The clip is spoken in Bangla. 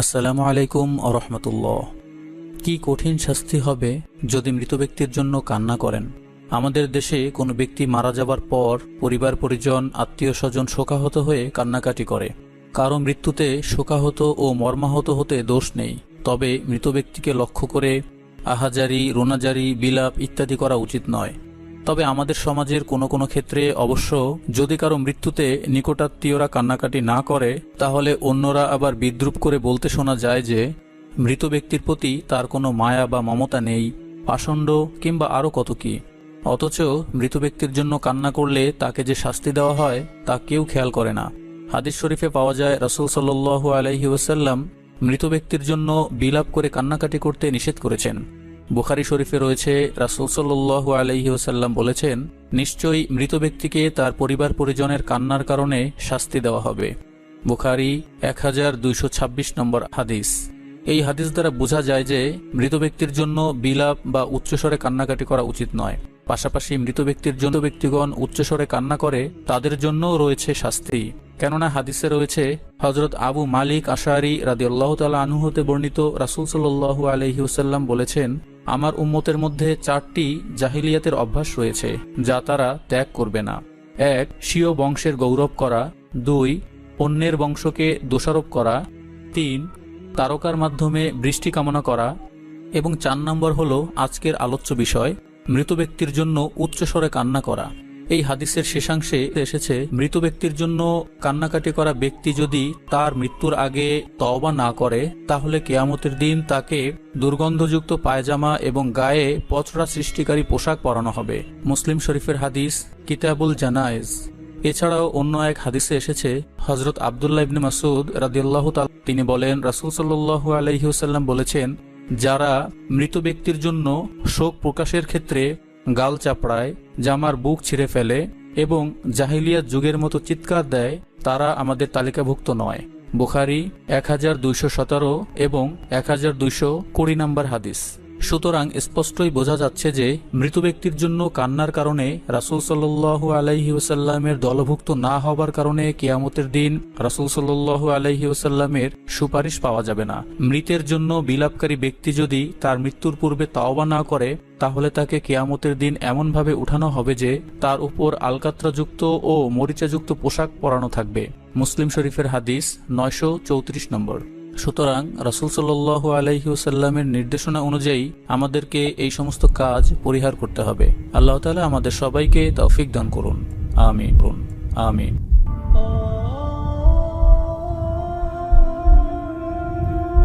আসসালামু আলাইকুম আরহামতুল্লাহ কি কঠিন শাস্তি হবে যদি মৃত ব্যক্তির জন্য কান্না করেন? আমাদের দেশে কোনো ব্যক্তি মারা যাবার পর পরিবার পরিজন, আত্মীয় স্বজন শোকাহত হয়ে কান্নাকাটি করে। কারও মৃত্যুতে শোকাহত ও মর্মাহত হতে দোষ নেই। তবে মৃত ব্যক্তিকে লক্ষ্য করে আহাজারি, রোনাজারি, বিলাপ ইত্যাদি করা উচিত নয়। তবে আমাদের সমাজের কোনো কোনো ক্ষেত্রে অবশ্য যদি কারও মৃত্যুতে নিকটাত্মীয়রা কান্নাকাটি না করে, তাহলে অন্যরা আবার বিদ্রুপ করে বলতে শোনা যায় যে, মৃত ব্যক্তির প্রতি তার কোনো মায়া বা মমতা নেই পাষণ্ড কিংবা আরও কত কি। অথচ মৃত ব্যক্তির জন্য কান্না করলে তাকে যে শাস্তি দেওয়া হয়, তা কেউ খেয়াল করে না। হাদিস শরীফে পাওয়া যায়, রসুল সাল্লু আলহি ওসাল্লাম মৃত ব্যক্তির জন্য বিলাপ করে কান্নাকাটি করতে নিষেধ করেছেন। বুখারি শরীফে রয়েছে, রাসুল সাল্লু আলহি ওসাল্লাম বলেছেন, নিশ্চয়ই মৃত ব্যক্তিকে তার পরিবার পরিজনের কান্নার কারণে শাস্তি দেওয়া হবে। বুখারি এক হাজার দুইশো ছাব্বিশ নম্বর হাদিস। এই হাদিস দ্বারা বোঝা যায় যে, মৃত ব্যক্তির জন্য বিলাপ বা উচ্চস্বরে কান্নাকাটি করা উচিত নয়। পাশাপাশি মৃত ব্যক্তির জন্য ব্যক্তিগণ উচ্চস্বরে কান্না করে, তাদের জন্যও রয়েছে শাস্তি। কেননা হাদিসে রয়েছে হজরত আবু মালিক আশারি রাদি আল্লাহ তালা আনুহতে বর্ণিত রাসুল সাল্লু আলহিউসাল্লাম বলেছেন আমার উম্মতের মধ্যে চারটি জাহিলিয়াতের অভ্যাস রয়েছে, যা তারা ত্যাগ করবে না। এক, স্বীয় বংশের গৌরব করা। দুই অন্যের বংশকে দোষারোপ করা। তিন, তারকার মাধ্যমে বৃষ্টি কামনা করা। এবং চার নম্বর হল, আজকের আলোচ্য বিষয়, মৃত ব্যক্তির জন্য উচ্চস্বরে কান্না করা। এই হাদিসের শেষাংশে এসেছে, মৃত ব্যক্তির জন্য কান্নাকাটি করা ব্যক্তি যদি তার মৃত্যুর আগে তওবা না করে, তাহলে কেয়ামতের দিন তাকে দুর্গন্ধযুক্ত পায়জামা এবং গায়ে পচড়া সৃষ্টিকারী পোশাক পরানো হবে। মুসলিম শরীফের হাদিস, কিতাবুল জানায়েজ। এছাড়াও অন্য এক হাদিসে এসেছে হজরত আবদুল্লাহ ইবনে মাসুদ রাদিয়াল্লাহ তিনি বলেন, রাসুল সাল্লু আলহিউসাল্লাম বলেছেন, যারা মৃত ব্যক্তির জন্য শোক প্রকাশের ক্ষেত্রে গাল চাপড়ায় জামার বুক ছিঁড়ে ফেলে এবং জাহিলিয়া যুগের মতো চিৎকার দেয়, তারা আমাদের তালিকাভুক্ত নয়। বুখারি এক হাজার দুইশো সতেরো এবং এক হাজার দুইশো কুড়ি নম্বর হাদিস। সুতরাং স্পষ্টই বোঝা যাচ্ছে যে মৃত ব্যক্তির জন্য কান্নার কারণে রাসুল সাল্লু আলাইহি ওসাল্লামের দলভুক্ত না হবার কারণে কিয়ামতের দিন রাসুল সাল্লু আলাইহি ওসাল্লামের সুপারিশ পাওয়া যাবে না। মৃতের জন্য বিলাপকারী ব্যক্তি যদি তার মৃত্যুর পূর্বে তাওবা না করে, তাহলে তাকে কেয়ামতের দিন এমনভাবে উঠানো হবে যে তার উপর আলকাত্রাযুক্ত ও মরিচাযুক্ত পোশাক পরানো থাকবে। মুসলিম শরীফের হাদিস নয়শো চৌত্রিশ নম্বর। সুতরাং রাসুল সাল্লাহ আলাইসাল্লামের নির্দেশনা অনুযায়ী আমাদেরকে এই সমস্ত কাজ পরিহার করতে হবে। আল্লাহ তালা আমাদের সবাইকে তৌফিক দান করুন। আমিন। আমিন।